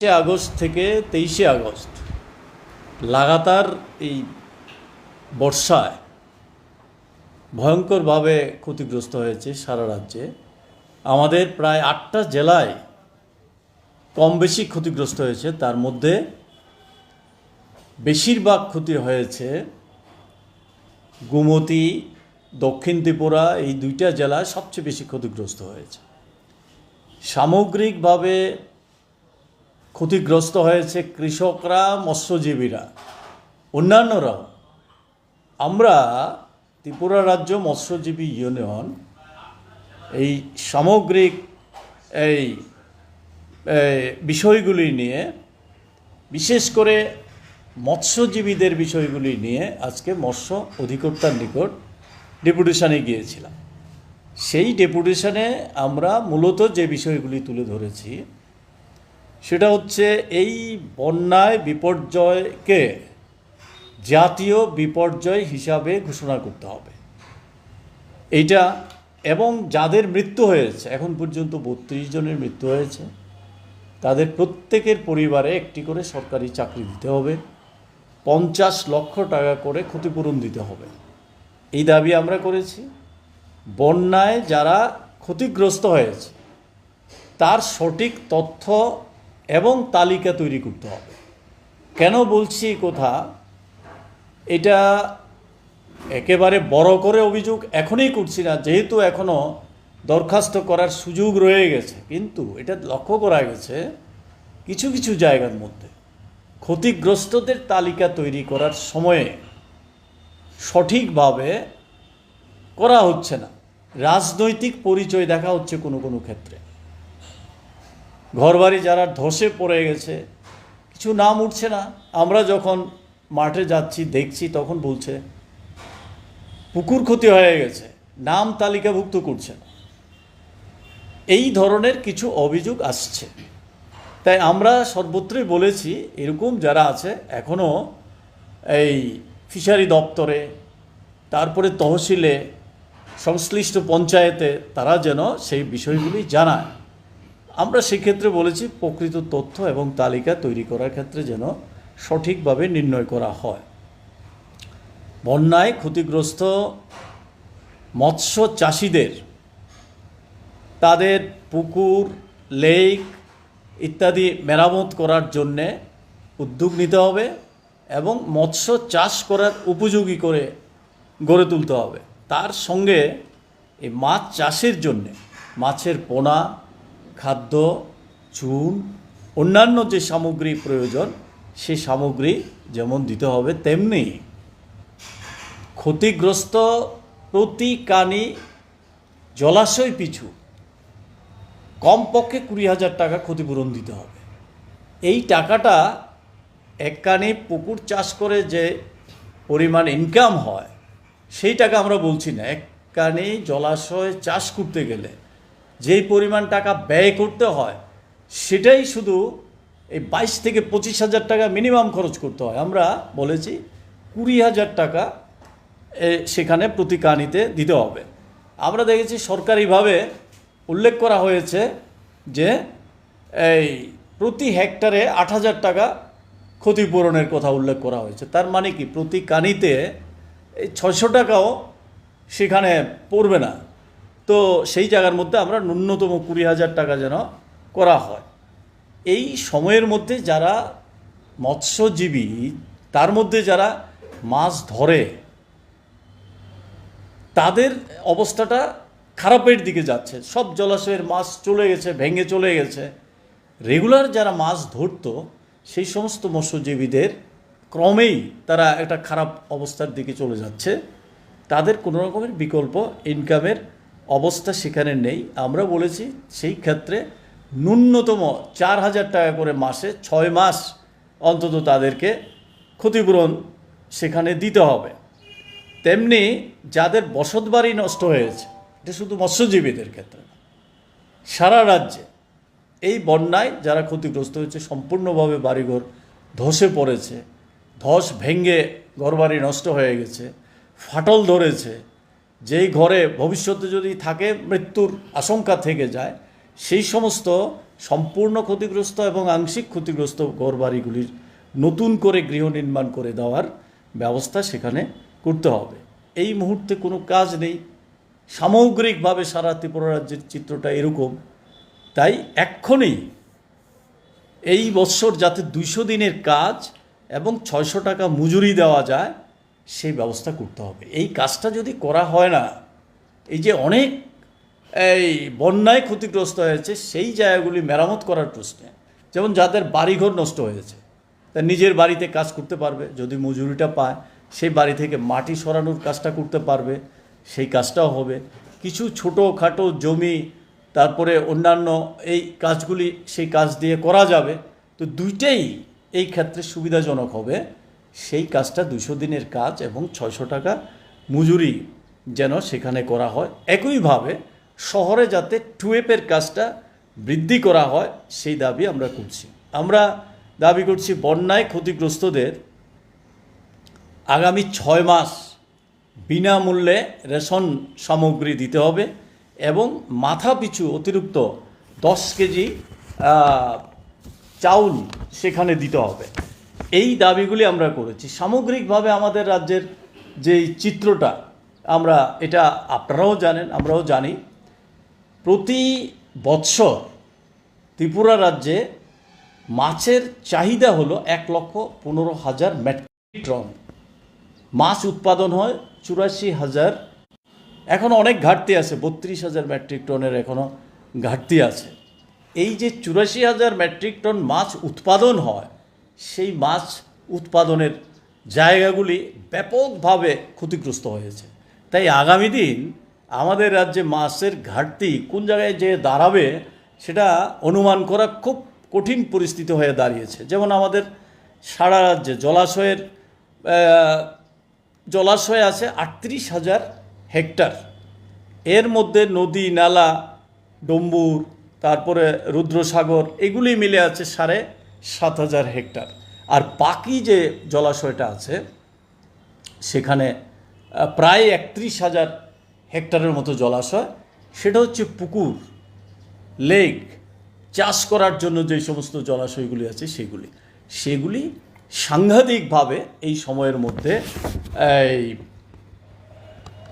তেইশে আগস্ট থেকে তেইশে আগস্ট লাগাতার এই বর্ষায় ভয়ঙ্করভাবে ক্ষতিগ্রস্ত হয়েছে সারা রাজ্যে। আমাদের প্রায় আটটা জেলায় কম বেশি ক্ষতিগ্রস্ত হয়েছে। তার মধ্যে বেশিরভাগ ক্ষতি হয়েছে গুমতি, দক্ষিণ ত্রিপুরা, এই দুইটা জেলায় সবচেয়ে বেশি ক্ষতিগ্রস্ত হয়েছে। সামগ্রিকভাবে ক্ষতিগ্রস্ত হয়েছে কৃষকরা, মৎস্যজীবীরা। অন্যান্যরাও। আমরা ত্রিপুরা রাজ্য মৎস্যজীবী ইউনিয়ন, এই সামগ্রিক এই বিষয়গুলি নিয়ে, বিশেষ করে মৎস্যজীবীদের বিষয়গুলি নিয়ে আজকে মৎস্য অধিকর্তার নিকট ডেপুটেশনে গিয়েছিলাম। সেই ডেপুটেশনে আমরা মূলত যে বিষয়গুলি তুলে ধরেছি সেটা হচ্ছে এই বন্যায় বিপর্যয়কে জাতীয় বিপর্যয় হিসাবে ঘোষণা করতে হবে। এইটা এবং যাদের মৃত্যু হয়েছে, এখন পর্যন্ত বত্রিশ জনের মৃত্যু হয়েছে, তাদের প্রত্যেকের পরিবারে একটি করে সরকারি চাকরি দিতে হবে, পঞ্চাশ লক্ষ টাকা করে ক্ষতিপূরণ দিতে হবে। এই দাবি আমরা করেছি। বন্যায় যারা ক্ষতিগ্রস্ত হয়েছে, তার সঠিক তথ্য এবং তালিকা তৈরি করতে হবে। কেন বলছি এই কথা? এটা একেবারে বড় করে অভিযোগ এখনই করছি না, যেহেতু এখনও দরখাস্ত করার সুযোগ রয়ে গেছে। কিন্তু এটা লক্ষ্য করা গেছে কিছু কিছু জায়গার মধ্যে ক্ষতিগ্রস্তদের তালিকা তৈরি করার সময়ে সঠিকভাবে করা হচ্ছে না। রাজনৈতিক পরিচয় দেখা হচ্ছে কোনো কোনো ক্ষেত্রে। ঘরবাড়ি যারা ধসে পড়ে গেছে, কিছু নাম উঠছে না। আমরা যখন মাঠে যাচ্ছি, দেখছি, তখন বলছে, পুকুর ক্ষতি হয়ে গেছে, নাম তালিকাভুক্ত করছে না। এই ধরনের কিছু অভিযোগ আসছে। তাই আমরা সর্বত্রই বলেছি, এরকম যারা আছে এখনও এই ফিশারি দপ্তরে, তারপরে তহসিলে, সংশ্লিষ্ট পঞ্চায়েতে, তারা যেন সেই বিষয়গুলি জানায়। আমরা সেক্ষেত্রে বলেছি প্রকৃত তথ্য এবং তালিকা তৈরি করার ক্ষেত্রে যেন সঠিকভাবে নির্ণয় করা হয়। বন্যায় ক্ষতিগ্রস্ত মৎস্য চাষিদের, তাদের পুকুর, লেক ইত্যাদি মেরামত করার জন্যে উদ্যোগ নিতে হবে এবং মৎস্য চাষ করার উপযোগী করে গড়ে তুলতে হবে। তার সঙ্গে এই মাছ চাষের জন্যে, মাছের পোনা খাদ্য, চুন, অন্যান্য যে সামগ্রী প্রয়োজন, সে সামগ্রী যেমন দিতে হবে তেমনি ক্ষতিগ্রস্ত প্রতি কানি জলাশয় পিছু কমপক্ষে কুড়ি হাজার টাকা ক্ষতিপূরণ দিতে হবে। এই টাকাটা এক কানি পুকুর চাষ করে যে পরিমাণ ইনকাম হয়, সেই টাকা আমরা বলছি না। এক কানি জলাশয় চাষ করতে গেলে যেই পরিমাণ টাকা ব্যয় করতে হয়, সেটাই শুধু এই বাইশ থেকে পঁচিশ হাজার টাকা মিনিমাম খরচ করতে হয়। আমরা বলেছি কুড়ি হাজার টাকা সেখানে প্রতি কানিতে দিতে হবে। আমরা দেখেছি সরকারিভাবে উল্লেখ করা হয়েছে যে এই প্রতি হেক্টরে আট হাজার টাকা ক্ষতিপূরণের কথা উল্লেখ করা হয়েছে। তার মানে কি? প্রতি কানিতে এই ছশো টাকাও সেখানে পড়বে না। তো সেই জায়গার মধ্যে আমরা ন্যূনতম কুড়ি হাজার টাকা যেন করা হয়। এই সময়ের মধ্যে যারা মৎস্যজীবী, তার মধ্যে যারা মাছ ধরে, তাদের অবস্থাটা খারাপের দিকে যাচ্ছে। সব জলাশয়ের মাছ চলে গেছে, ভেঙে চলে গেছে। রেগুলার যারা মাছ ধরতো, সেই সমস্ত মৎস্যজীবীদের ক্রমেই তারা একটা খারাপ অবস্থার দিকে চলে যাচ্ছে। তাদের কোনো রকমের বিকল্প ইনকামের অবস্থা সেখানে নেই। আমরা বলেছি সেই ক্ষেত্রে ন্যূনতম চার হাজার টাকা করে মাসে ছয় মাস অন্তত তাদেরকে ক্ষতিপূরণ সেখানে দিতে হবে। তেমনি যাদের বসত বাড়ি নষ্ট হয়েছে, এটা শুধু মৎস্যজীবীদের ক্ষেত্রে সারা রাজ্যে এই বন্যায় যারা ক্ষতিগ্রস্ত হয়েছে, সম্পূর্ণভাবে বাড়িঘর ধসে পড়েছে, ধস ভেঙে ঘরবাড়ি নষ্ট হয়ে গেছে, ফাটল ধরেছে যেই ঘরে ভবিষ্যতে যদি থাকে, মৃত্যুর আশঙ্কা থেকে যায়, সেই সমস্ত সম্পূর্ণ ক্ষতিগ্রস্ত এবং আংশিক ক্ষতিগ্রস্ত ঘরবাড়িগুলির নতুন করে গৃহ নির্মাণ করে দেওয়ার ব্যবস্থা সেখানে করতে হবে। এই মুহূর্তে কোনো কাজ নেই। সামগ্রিকভাবে সারা ত্রিপুরা রাজ্যের চিত্রটা এরকম। তাই এক্ষণেই এই বৎসর যাতে দুইশো দিনের কাজ এবং ছয়শো টাকা মজুরি দেওয়া যায় সেই ব্যবস্থা করতে হবে। এই কাজটা যদি করা হয় না, এই যে অনেক, এই বন্যায় ক্ষতিগ্রস্ত হয়েছে, সেই জায়গাগুলি মেরামত করার প্রশ্নে, যেমন যাদের বাড়িঘর নষ্ট হয়েছে, তা নিজের বাড়িতে কাজ করতে পারবে, যদি মজুরিটা পায়, সেই বাড়ি থেকে মাটি সরানোর কাজটা করতে পারবে, সেই কাজটাও হবে। কিছু ছোটোখাটো জমি, তারপরে অন্যান্য এই কাজগুলি সেই কাজ দিয়ে করা যাবে, তো দুইটাই এই ক্ষেত্রে সুবিধাজনক হবে। সেই কাজটা দুশো দিনের কাজ এবং ছয়শো টাকা মজুরি যেন সেখানে করা হয়। একইভাবে শহরে যাতে টুয়েপের কাজটা বৃদ্ধি করা হয়, সেই দাবি আমরা করছি। আমরা দাবি করছি বন্যায় ক্ষতিগ্রস্তদের আগামী ছয় মাস বিনামূল্যে রেশন সামগ্রী দিতে হবে এবং মাথা পিছু অতিরিক্ত দশ কেজি চাউল সেখানে দিতে হবে। এই দাবিগুলি আমরা করেছি। সামগ্রিকভাবে আমাদের রাজ্যের যে চিত্রটা, আমরা এটা আপনারাও জানেন, আমরাও জানি। প্রতি বৎসর ত্রিপুরা রাজ্যে মাছের চাহিদা হলো এক লক্ষ পনেরো হাজার মেট্রিক টন। মাছ উৎপাদন হয় চুরাশি হাজার। এখনও অনেক ঘাটতি আছে, বত্রিশ হাজার মেট্রিক টনের এখনও ঘাটতি আছে। এই যে চুরাশি হাজার মেট্রিক টন মাছ উৎপাদন হয় সেই মাছ উৎপাদনের জায়গাগুলি ব্যাপকভাবে ক্ষতিগ্রস্ত হয়েছে। তাই আগামী দিন আমাদের রাজ্যে মাছের ঘাটতি কোন জায়গায় যে দাঁড়াবে, সেটা অনুমান করা খুব কঠিন পরিস্থিতি হয়ে দাঁড়িয়েছে। যেমন আমাদের সারা রাজ্যে জলাশয়ের জলাশয় আছে আটত্রিশ হাজার হেক্টর। এর মধ্যে নদী, নালা, ডম্বুর, তারপরে রুদ্রসাগর, এগুলি মিলে আছে সাড়ে সাত হাজার হেক্টর। আর বাকি যে জলাশয়টা আছে, সেখানে প্রায় একত্রিশ হাজার হেক্টরের মতো জলাশয়। সেটা হচ্ছে পুকুর, লেক, চাষ করার জন্য যে সমস্ত জলাশয়গুলি আছে সেগুলি। সেগুলি সাংঘাতিকভাবে এই সময়ের মধ্যে, এই,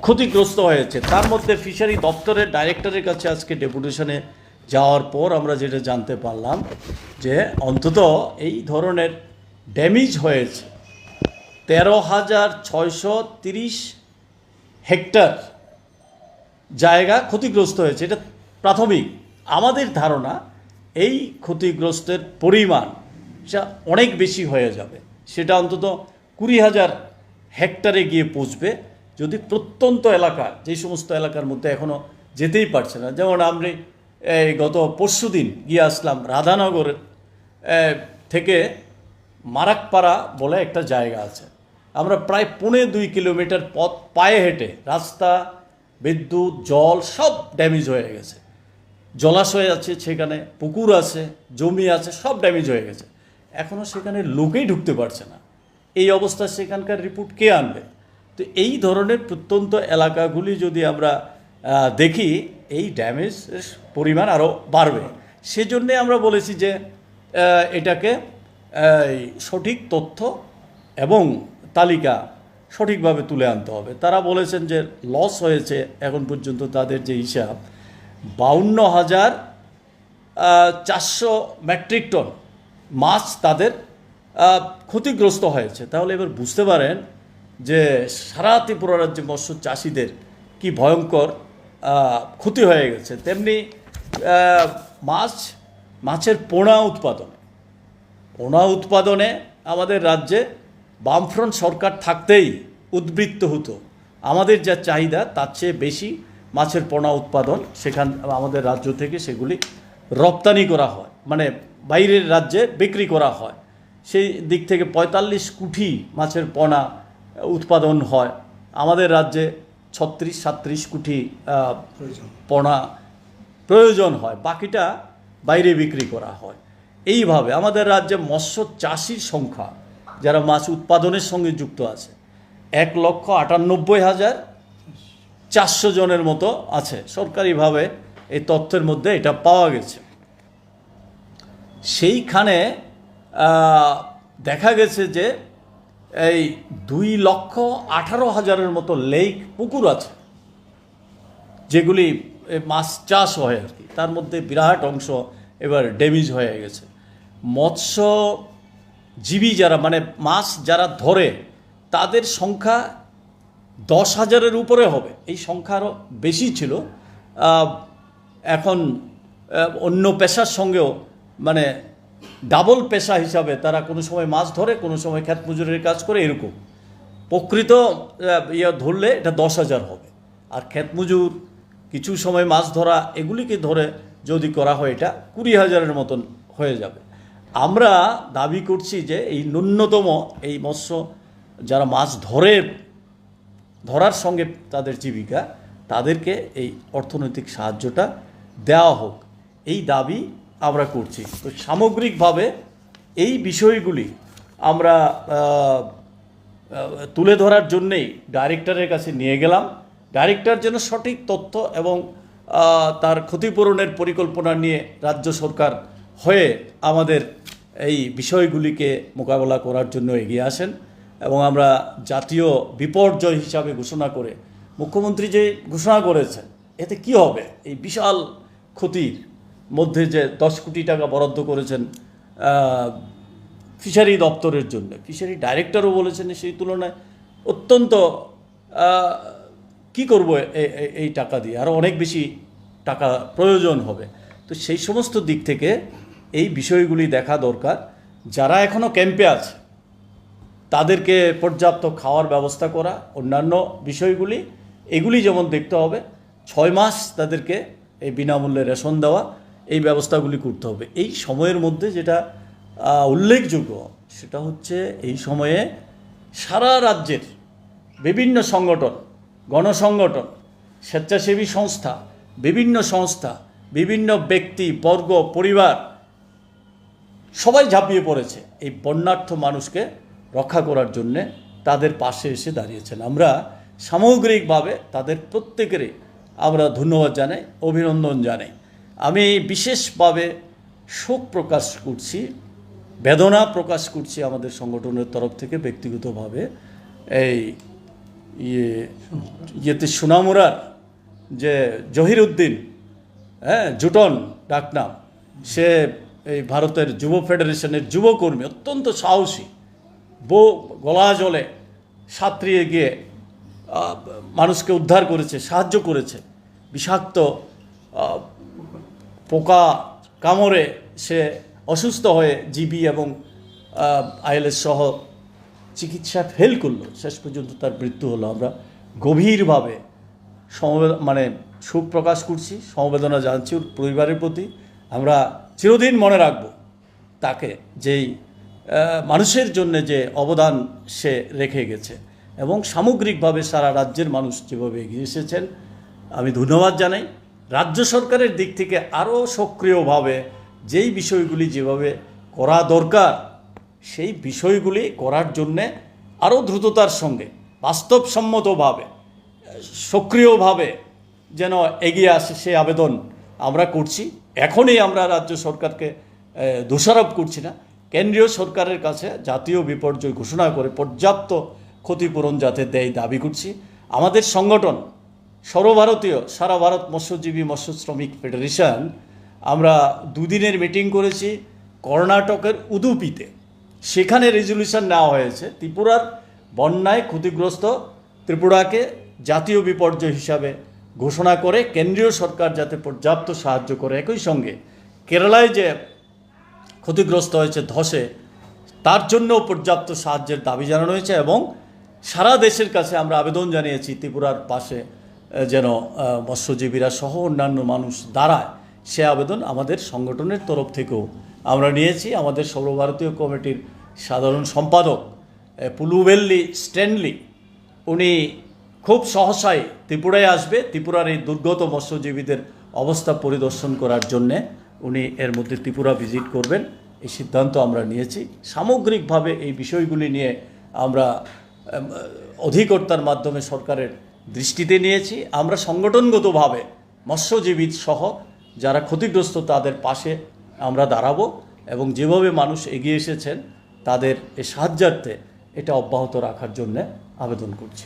ক্ষতিগ্রস্ত হয়েছে। তার মধ্যে ফিশারি দপ্তরের ডাইরেক্টরের কাছে আজকে ডেপুটেশনে যাওয়ার পর আমরা যেটা জানতে পারলাম যে অন্তত এই ধরনের ড্যামেজ হয়েছে তেরো হাজার ছয়শো তিরিশ হেক্টর জায়গা ক্ষতিগ্রস্ত হয়েছে। এটা প্রাথমিক। আমাদের ধারণা এই ক্ষতিগ্রস্তের পরিমাণ সেটা অনেক বেশি হয়ে যাবে, সেটা অন্তত কুড়ি হাজার হেক্টরে গিয়ে পৌঁছবে। যদি প্রত্যন্ত এলাকা, যে সমস্ত এলাকার মধ্যে এখনও যেতেই পারছে না, যেমন আমি এই গত পরশু দিন গিয়ে আসলাম রাধানগরের এ, থেকে মারাকপাড়া বলে একটা জায়গা আছে। আমরা প্রায় পৌনে দুই কিলোমিটার পথ পায়ে হেঁটে রাস্তা বিদ্যুৎ জল সব ড্যামেজ হয়ে গেছে। জলাশয় আছে সেখানে পুকুর আছে জমি আছে সব ড্যামেজ হয়ে গেছে। এখনও সেখানে লোকেই ঢুকতে পারছে না। এই অবস্থা সেখানকার রিপোর্ট কে আনবে? তো এই ধরনের প্রত্যন্ত এলাকাগুলি যদি আমরা দেখি এই ড্যামেজ পরিমাণ আরও বাড়বে। সেজন্যে আমরা বলেছি যে এটাকে সঠিক তথ্য এবং তালিকা সঠিকভাবে তুলে আনতে হবে। তারা বলেছেন যে লস হয়েছে এখন পর্যন্ত তাদের যে হিসাব, বাউন্ন হাজার চারশো মেট্রিক টন মাছ তাদের ক্ষতিগ্রস্ত হয়েছে। তাহলে এবার বুঝতে পারেন যে সারা ত্রিপুরা রাজ্যে মৎস্য চাষিদের কি ভয়ঙ্কর ক্ষতি হয়ে গেছে। তেমনি মাছ, মাছের পোনা উৎপাদন। পোনা উৎপাদনে আমাদের রাজ্যে বামফ্রন্ট সরকার থাকতেই উদ্বৃত্ত হতো। আমাদের যা চাহিদা, তার চেয়ে বেশি মাছের পোনা উৎপাদন সেখান, আমাদের রাজ্য থেকে সেগুলি রপ্তানি করা হয়। মানে বাইরের রাজ্যে বিক্রি করা হয়। সেই দিক থেকে পঁয়তাল্লিশ কুঠি মাছের পোনা উৎপাদন হয়। আমাদের রাজ্যে ছত্রিশ সাত্রিশ আহ, পোনা প্রয়োজন হয়। বাকিটা বাইরে বিক্রি করা হয়। এইভাবে আমাদের রাজ্যে মৎস্য চাষির সংখ্যা যারা মাছ উৎপাদনের সঙ্গে যুক্ত আছে এক লক্ষ আটানব্বই হাজার চারশো জনের মতো আছে। সরকারিভাবে এই তথ্যের মধ্যে এটা পাওয়া গেছে। সেইখানে দেখা গেছে যে এই দুই লক্ষ আঠারো হাজারের মতো লেক, পুকুর আছে, যেগুলি মাছ চাষ হয় আর কি। তার মধ্যে বিরাট অংশ এবার ড্যামেজ হয়ে গেছে। মৎস্যজীবী যারা মানে মাছ যারা ধরে, তাদের সংখ্যা দশ হাজারের উপরে হবে। এই সংখ্যা আরও বেশি ছিল। এখন অন্য পেশার সঙ্গেও মানে ডাবল পেশা হিসাবে তারা কোনো সময় মাছ ধরে, কোনো সময় ক্ষেত মজুরের কাজ করে, এরকম। প্রকৃত ইয়ে ধরলে এটা দশ হাজার হবে। আর ক্ষেত মজুর, কিছু সময় মাছ ধরা, এগুলিকে ধরে যদি করা হয় এটা কুড়ি হাজারের মতন হয়ে যাবে। আমরা দাবি করছি যে এই ন্যূনতম এই মৎস্য যারা মাছ ধরে, ধরার সঙ্গে তাদের জীবিকা, তাদেরকে এই অর্থনৈতিক সাহায্যটা দেওয়া হোক। এই দাবি আমরা করছি। তো সামগ্রিকভাবে এই বিষয়গুলি আমরা তুলে ধরার জন্যেই ডাইরেক্টরের কাছে নিয়ে গেলাম। ডাইরেক্টর যেন সঠিক তথ্য এবং তার ক্ষতিপূরণের পরিকল্পনা নিয়ে রাজ্য সরকার হয়ে আমাদের এই বিষয়গুলিকে মোকাবেলা করার জন্য এগিয়ে আসেন এবং আমরা জাতীয় বিপর্যয় হিসাবে ঘোষণা করে, মুখ্যমন্ত্রী যে ঘোষণা করেছেন, এতে কি হবে? এই বিশাল ক্ষতির মধ্যে যে দশ কোটি টাকা বরাদ্দ করেছেন ফিশারি দপ্তরের জন্য। ফিশারি ডাইরেক্টরও বলেছেন সেই তুলনায় অত্যন্ত কি করব এই টাকা দিয়ে? আরও অনেক বেশি টাকা প্রয়োজন হবে। তো সেই সমস্ত দিক থেকে এই বিষয়গুলি দেখা দরকার। যারা এখনও ক্যাম্পে আছে, তাদেরকে পর্যাপ্ত খাওয়ার ব্যবস্থা করা, অন্যান্য বিষয়গুলি, এগুলি যেমন দেখতে হবে, ছয় মাস তাদেরকে এই বিনামূল্যে রেশন দেওয়া এই ব্যবস্থাগুলি করতে হবে। এই সময়ের মধ্যে যেটা উল্লেখযোগ্য, সেটা হচ্ছে এই সময়ে সারা রাজ্যের বিভিন্ন সংগঠন, গণসংগঠন, স্বেচ্ছাসেবী সংস্থা, বিভিন্ন সংস্থা, বিভিন্ন ব্যক্তি, বর্গ, পরিবার, সবাই ঝাঁপিয়ে পড়েছে এই বন্যার্থ মানুষকে রক্ষা করার জন্যে তাদের পাশে এসে দাঁড়িয়েছেন। আমরা সামগ্রিকভাবে তাদের প্রত্যেকেরই আমরা ধন্যবাদ জানাই, অভিনন্দন জানাই। আমি বিশেষভাবে শোক প্রকাশ করছি, বেদনা প্রকাশ করছি আমাদের সংগঠনের তরফ থেকে ব্যক্তিগতভাবে। এই ইয়ে ইয়েতে সোনামুরার যে জহির উদ্দিন হ্যাঁ জুটন ডাকনাম, সে এই ভারতের যুব ফেডারেশনের যুবকর্মী, অত্যন্ত সাহসী, বো, গলা জলে সাঁতরিয়ে গিয়ে মানুষকে উদ্ধার করেছে, সাহায্য করেছে, বিষাক্ত পোকা কামড়ে সে অসুস্থ হয়ে জিবি এবং আইএলএস সহ চিকিৎসা ফেল করল। শেষ পর্যন্ত তার মৃত্যু হলো। আমরা গভীরভাবে সমবেদ মানে সুখ প্রকাশ করছি, সমবেদনা জানছি ওর পরিবারের প্রতি। আমরা চিরদিন মনে রাখব তাকে, যেই মানুষের জন্য যে অবদান সে রেখে গেছে এবং সামগ্রিকভাবে সারা রাজ্যের মানুষ যেভাবে এগিয়ে এসেছেন, আমি ধন্যবাদ জানাই। রাজ্য সরকারের দিক থেকে আরও সক্রিয়ভাবে যেই বিষয়গুলি যেভাবে করা দরকার, সেই বিষয়গুলি করার জন্যে আরও দ্রুততার সঙ্গে, বাস্তবসম্মতভাবে, সক্রিয়ভাবে যেন এগিয়ে আসে সে আবেদন আমরা করছি। এখনই আমরা রাজ্য সরকারকে দোষারোপ করছি না। কেন্দ্রীয় সরকারের কাছে জাতীয় বিপর্যয় ঘোষণা করে পর্যাপ্ত ক্ষতিপূরণ যাতে দেয় দাবি করছি। আমাদের সংগঠন সর্বভারতীয়, সারা ভারত মৎস্যজীবী মৎস্য শ্রমিক ফেডারেশন, আমরা দুদিনের মিটিং করেছি কর্ণাটকের উদুপিতে। সেখানে রেজলিউশন নেওয়া হয়েছে। ত্রিপুরার বন্যায় ক্ষতিগ্রস্ত ত্রিপুরাকে জাতীয় বিপর্যয় হিসাবে ঘোষণা করে কেন্দ্রীয় সরকার যাতে পর্যাপ্ত সাহায্য করে। একই সঙ্গে কেরালায় যে ক্ষতিগ্রস্ত হয়েছে ধসে, তার জন্য পর্যাপ্ত সাহায্যের দাবি জানানো হয়েছে এবং সারা দেশের কাছে আমরা আবেদন জানিয়েছি ত্রিপুরার পাশে যেন মৎস্যজীবীরা সহ অন্যান্য মানুষ দাঁড়ায় সে আবেদন আমাদের সংগঠনের তরফ থেকেও আমরা নিয়েছি। আমাদের সর্বভারতীয় কমিটির সাধারণ সম্পাদক পুলুবেল্লি স্ট্যানলি, উনি খুব সহসায় ত্রিপুরায় আসবে। ত্রিপুরার এই দুর্গত মৎস্যজীবীদের অবস্থা পরিদর্শন করার জন্যে উনি এর মধ্যে ত্রিপুরা ভিজিট করবেন। এই সিদ্ধান্ত আমরা নিয়েছি। সামগ্রিকভাবে এই বিষয়গুলি নিয়ে আমরা অধিকর্তার মাধ্যমে সরকারের দৃষ্টিতে নিয়েছি। আমরা সংগঠনগতভাবে মৎস্যজীবী সহ যারা ক্ষতিগ্রস্ত তাদের পাশে আমরা দাঁড়াবো এবং যেভাবে মানুষ এগিয়ে এসেছেন, তাদের এ সাহায্যার্থে এটা অব্যাহত রাখার জন্যে আবেদন করছি।